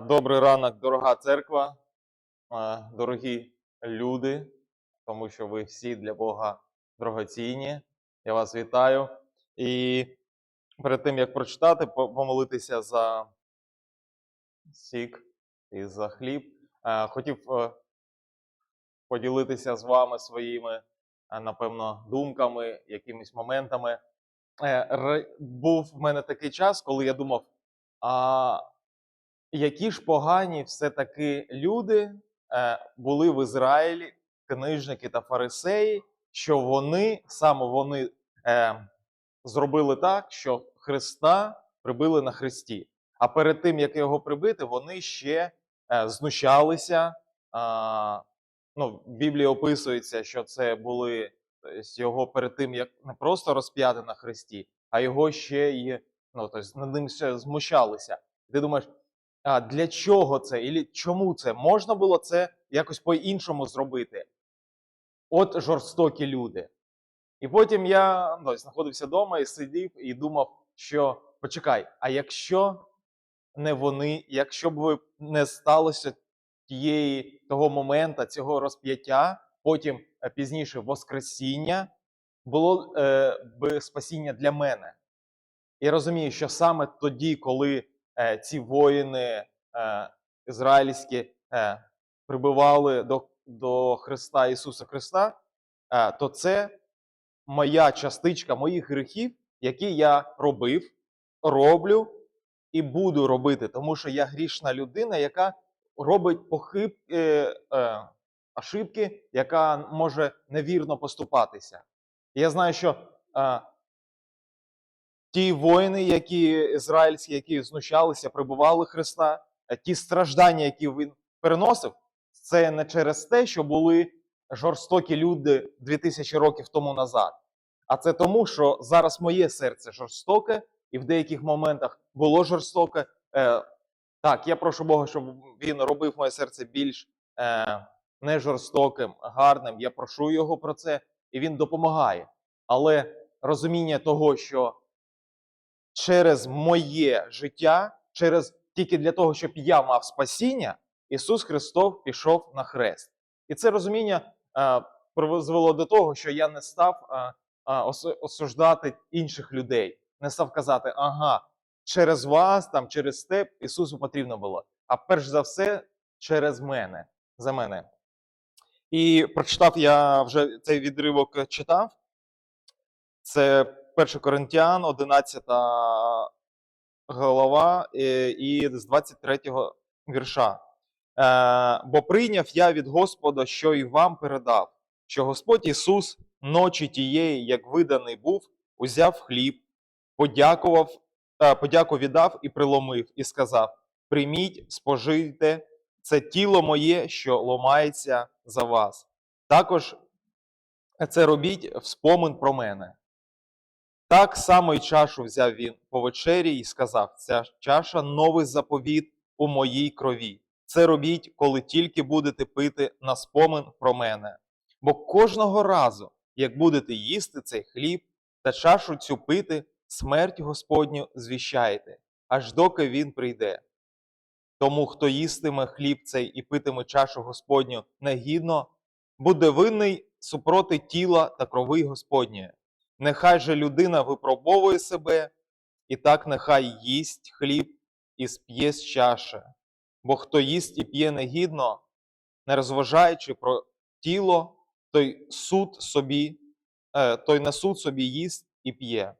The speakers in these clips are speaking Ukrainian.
Добрий ранок, дорога церква, дорогі люди, тому що ви всі для Бога дорогоцінні. Я вас вітаю. І перед тим як прочитати, помолитися за сік і за хліб, хотів е, поділитися з вами своїми, напевно, думками, якимись моментами. Е, Був в мене такий час, коли я думав, а які ж погані все-таки люди е, були в Ізраїлі, книжники та фарисеї, що вони саме вони е, зробили так, що Христа прибили на хресті. А перед тим, як його прибити, вони ще е, знущалися. Ну, в Біблії описується, що це були тобто, його перед тим, як не просто розп'яти на хресті, а його ще й ну, тобто, над ним ще змущалися. Ти думаєш, а для чого це? Ілі чому це? Можна було це якось по-іншому зробити? От жорстокі люди. І потім я ну, знаходився вдома і сидів і думав, що почекай, а якщо не вони, якщо б не сталося тієї того моменту, цього розп'яття, потім е, пізніше Воскресіння, було е, би спасіння для мене. І розумію, що саме тоді, коли ці воїни е, ізраїльські е, прибивали до, до Христа Ісуса Христа, е, то це моя частичка моїх гріхів, які я робив, роблю і буду робити, тому що я грішна людина, яка робить похиб, е, е, ошибки, яка може невірно поступатися. Я знаю, що е, ті воїни, які ізраїльські, які знущалися, прибували Христа, е, ті страждання, які він переносив, це не через те, що були жорстокі люди 2000 років тому назад, а це тому, що зараз моє серце жорстоке, і в деяких моментах було жорстоке. Е, так, я прошу Бога, щоб він робив моє серце більш е, не жорстоким, гарним. Я прошу його про це, і він допомагає. Але розуміння того, що через моє життя, через тільки для того, щоб я мав спасіння, Ісус Христос пішов на хрест. І це розуміння е, призвело до того, що я не став е, осуждати інших людей, не став казати, ага, через вас, там, через те Ісусу потрібно було. А перш за все, через мене, за мене. І прочитав я вже цей відривок читав. Це 1 Коринтян, 11 глава е, і з 23 вірша. Е, Бо прийняв я від Господа, що і вам передав, що Господь Ісус ночі тієї, як виданий був, узяв хліб, подякував, е, подяку віддав і приломив, і сказав: Прийміть, спожийте, це тіло моє, що ломається за вас. Також це робіть в спомин про мене. Так само й чашу взяв він по вечері і сказав: Ця чаша новий заповіт у моїй крові. Це робіть, коли тільки будете пити на спомин про мене. Бо кожного разу, як будете їсти цей хліб та чашу цю пити, смерть Господню звіщаєте, аж доки він прийде. Тому, хто їстиме хліб цей і питиме чашу Господню негідно, буде винний супроти тіла та крови Господньої. Нехай же людина випробовує себе, і так нехай їсть хліб і сп'є з чаші. Бо хто їсть і п'є негідно, не розважаючи про тіло, той суд собі, е, той на суд собі їсть і п'є.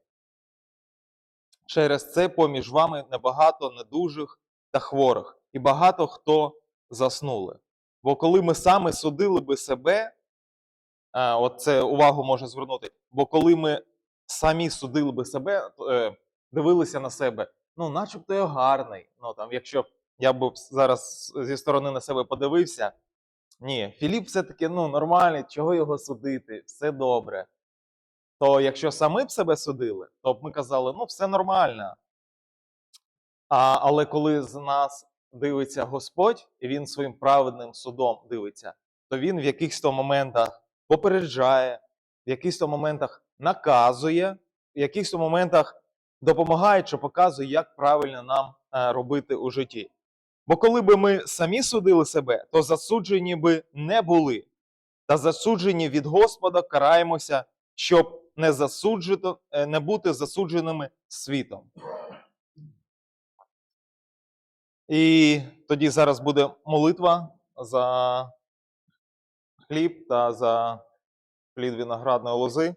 Через це поміж вами небагато недужих та хворих, і багато хто заснули. Бо коли ми саме судили би себе, от це увагу може звернути, бо коли ми самі судили би себе, е, дивилися на себе, ну, начебто я гарний. Ну, там, якщо я б зараз зі сторони на себе подивився, ні, Філіп все-таки ну, нормальний, чого його судити, все добре. То якщо самі б себе судили, то б ми казали, ну, все нормально. А, але коли з нас дивиться Господь, і він своїм праведним судом дивиться, то він в якихось моментах попереджає, в якихось моментах наказує, в якихось моментах допомагає чи показує, як правильно нам е, робити у житті. Бо коли би ми самі судили себе, то засуджені би не були. Та засуджені від Господа караємося, щоб не, засуджено, е, не бути засудженими світом. І тоді зараз буде молитва за хліб та за плід виноградної лози.